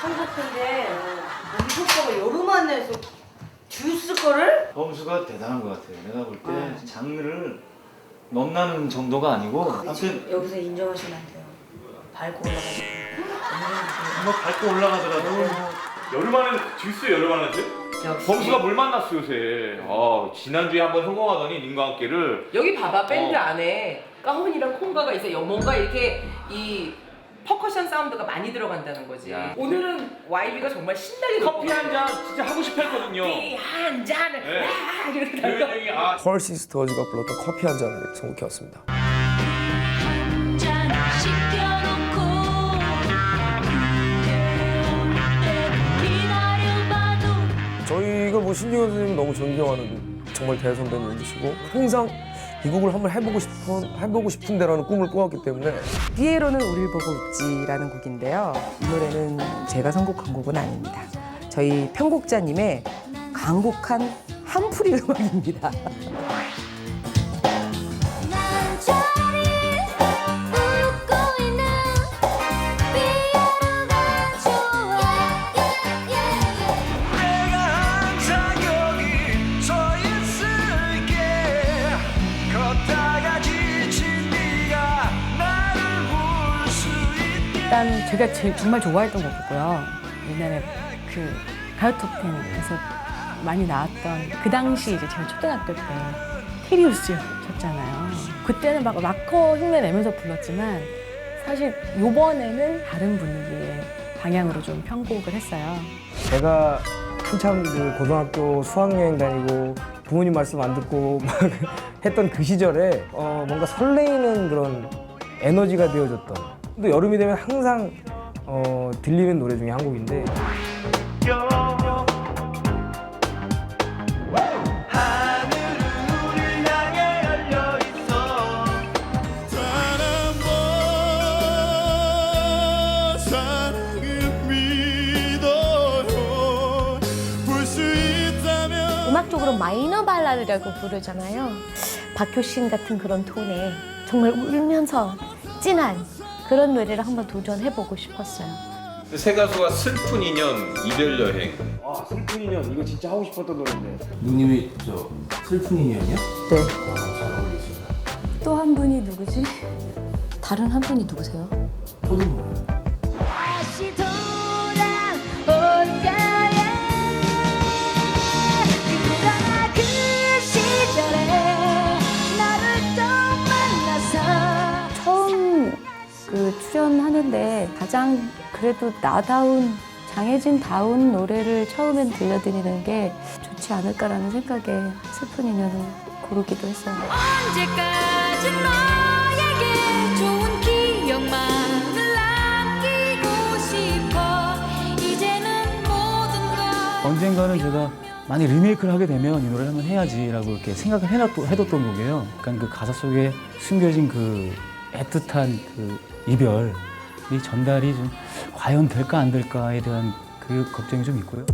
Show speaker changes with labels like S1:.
S1: 삼겹인데 미국 거가 여름 안에서 주스 거를?
S2: 범수가 대단한 것 같아요. 내가 볼때 장르를 넘나는 정도가 아니고 아무튼
S1: 여기서 인정하시면 안 돼요. 밟고 올라가서.
S2: 뭐 밟고 올라가더라도
S3: 여름 안에 듀스 여름 안에
S1: 역시.
S3: 범수가 물 만났어 요새. 아 지난주에 한번 성공하더니 님과 함께를
S4: 여기 봐봐 밴드
S3: 어.
S4: 안에 가훈이랑 콩가가 있어. 뭔가 이렇게 이 퍼커션 사운드가 많이 들어간다는 거지.
S3: 야.
S4: 오늘은 YB가 정말 신나게
S3: 커피 한 잔 진짜 하고 싶어 했거든요.
S4: 한 잔을
S3: 네.
S4: 와 이렇게
S3: 그
S4: 달려.
S3: 형이 아
S5: 펄 시스터즈가 불렀던 커피 한 잔을 선곡해 왔습니다.
S6: 한잔 시켜놓고 기다려봐도
S5: 저희가 뭐 신지현 선생님 너무 존경하는 정말 대선배님이시고 항상 이 곡을 한번 해보고 싶은 해보고 싶은데라는 꿈을 꾸었기 때문에
S7: 피에로는 우릴 보고 웃지라는 곡인데요. 이 노래는 제가 선곡한 곡은 아닙니다. 저희 편곡자님의 강곡한 한풀이 음악입니다.
S8: 일단 제가 제일 정말 좋아했던 곡이고요. 옛날에 그 가요톱텐에서 많이 나왔던 그 당시 이제 제가 초등학교 때 테리우스였잖아요. 그때는 막 락커 흉내 내면서 불렀지만 사실 요번에는 다른 분위기의 방향으로 좀 편곡을 했어요.
S5: 제가 한참 그 고등학교 수학여행 다니고 부모님 말씀 안 듣고 막 했던 그 시절에 어 뭔가 설레이는 그런 에너지가 되어줬던 또 여름이 되면 항상 어 들리는 노래 중에 한 곡인데
S9: 음악적으로 마이너 발라드라고 부르잖아요. 박효신 같은 그런 톤에 정말 울면서 찐한 그런 노래를 한번 도전해보고 싶었어요.
S10: 세 가수가 슬픈 인연 이별 여행
S5: 아 슬픈 인연 이거 진짜 하고 싶었던 노래인데
S11: 누님이 저 슬픈 인연이요?
S9: 네. 또한 분이 누구지? 다른 한 분이 누구세요?
S11: 저도 몰라요.
S9: 가장 그래도 나다운 장혜진 다운 노래를 처음엔 들려드리는 게 좋지 않을까라는 생각에 슬픈 인연을 고르기도 했어요.
S6: 언제까지 너에게 좋은 기억만을 남기고 싶어 이제는 모든 걸
S11: 언젠가는 제가 많이 리메이크를 하게 되면 이 노래를 한번 해야지라고 이렇게 생각을 해놨, 해뒀던 곡이에요. 그러니까 그 가사 속에 숨겨진 그 애틋한 그 이별 이 전달이 좀 과연 될까 안 될까에 대한 그 걱정이 좀 있고요.